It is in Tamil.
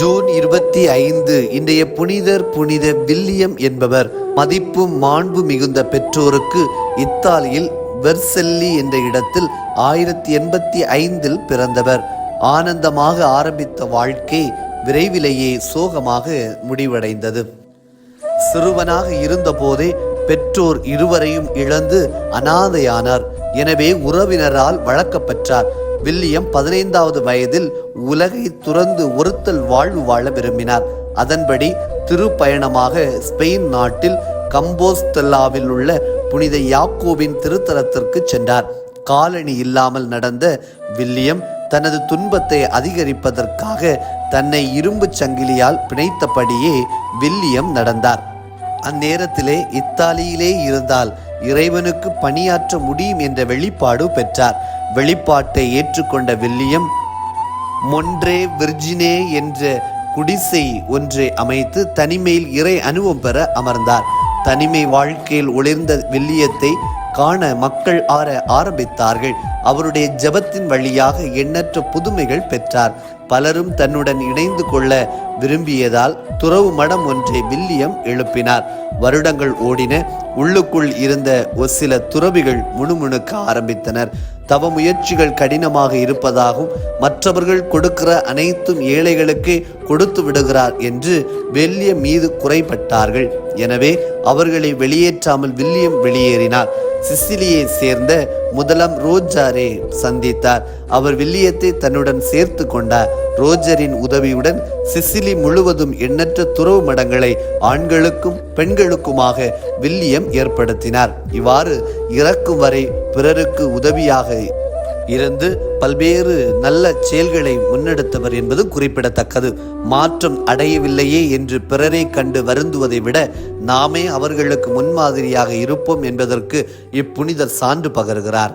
ஜூன் இருபத்தி ஐந்து இன்றைய புனிதர் புனித வில்லியம் என்பவர் மதிப்பும் மாண்பு மிகுந்த பெற்றோருக்கு இத்தாலியில் வெர்செல்லி என்ற இடத்தில் ஆயிரத்தி எண்பத்தி ஐந்தில் பிறந்தவர். ஆனந்தமாக ஆரம்பித்த வாழ்க்கை விரைவிலேயே சோகமாக முடிவடைந்தது. சிறுவனாக இருந்தபோதே பெற்றோர் இருவரையும் இழந்து அனாதையானார். எனவே உறவினரால் வழக்கப்பெற்றார் வில்லியம் பதினைந்தாவது வயதில் உலகை துறந்து ஒருத்தல் வாழ்வு வாழ விரும்பினார். அதன்படி திருப்பயணமாக ஸ்பெயின் நாட்டில் கம்போஸ்தெல்லாவில் உள்ள புனித யாக்கோவின் திருத்தலத்திற்கு சென்றார். காலணி இல்லாமல் நடந்த வில்லியம் தனது துன்பத்தை அதிகரிப்பதற்காக தன்னை இரும்புச் சங்கிலியால் பிணைத்தபடியே வில்லியம் நடந்தார். அந்நேரத்திலே இத்தாலியிலே இருந்தால் இறைவனுக்கு பணியாற்ற முடியும் என்ற வெளிப்பாடு பெற்றார். வெளிப்பாட்டை ஏற்றுக்கொண்ட வில்லியம் மொன்றே விர்ஜினே என்ற குடிசை ஒன்றை அமைத்து தனிமையில் இறை அனுபவம் பெற அமர்ந்தார். தனிமை வாழ்க்கையில் ஒளிர்ந்த வில்லியத்தை காண மக்கள் ஆற ஆரம்பித்தார்கள். அவருடைய ஜெபத்தின் வழியாக எண்ணற்ற புதுமைகள் பெற்றார். பலரும் தன்னுடன் இணைந்து கொள்ள விரும்பியதால் துறவு மடம் ஒன்றை வில்லியம் எழுப்பினார். வருடங்கள் ஓடின. உள்ளுக்குள் இருந்த ஒரு சில துறவிகள் முணுமுணுக்க ஆரம்பித்தனர். தவ முயற்சிகள் கடினமாக இருப்பதாகவும் மற்றவர்கள் கொடுக்கிற அனைத்தும் ஏழைகளுக்கு கொடுத்து விடுகிறார் என்று வில்லியம் மீது குறைபட்டார்கள். எனவே அவர்களை வெளியேற்றாமல் வில்லியம் வெளியேறினார். சிசிலியை சேர்ந்த முதலாம் ரோஜாரை சந்தித்தார். அவர் வில்லியத்தை தன்னுடன் சேர்த்து கொண்டார். ரோஜரின் உதவியுடன் சிசிலி முழுவதும் எண்ணற்ற துறவு மடங்களை ஆண்களுக்கும் பெண்களுக்குமாக வில்லியம் ஏற்படுத்தினார். இவ்வாறு இறக்கும் வரை பிறருக்கு உதவியாக இருந்து பல்வேறு நல்ல செயல்களை முன்னெடுத்தவர் என்பது குறிப்பிடத்தக்கது. மாற்றம் அடையவில்லையே என்று பிறரை கண்டு வருந்துவதை விட நாமே அவர்களுக்கு முன்மாதிரியாக இருப்போம் என்பதற்கு இப்புனிதர் சான்று பகர்கிறார்.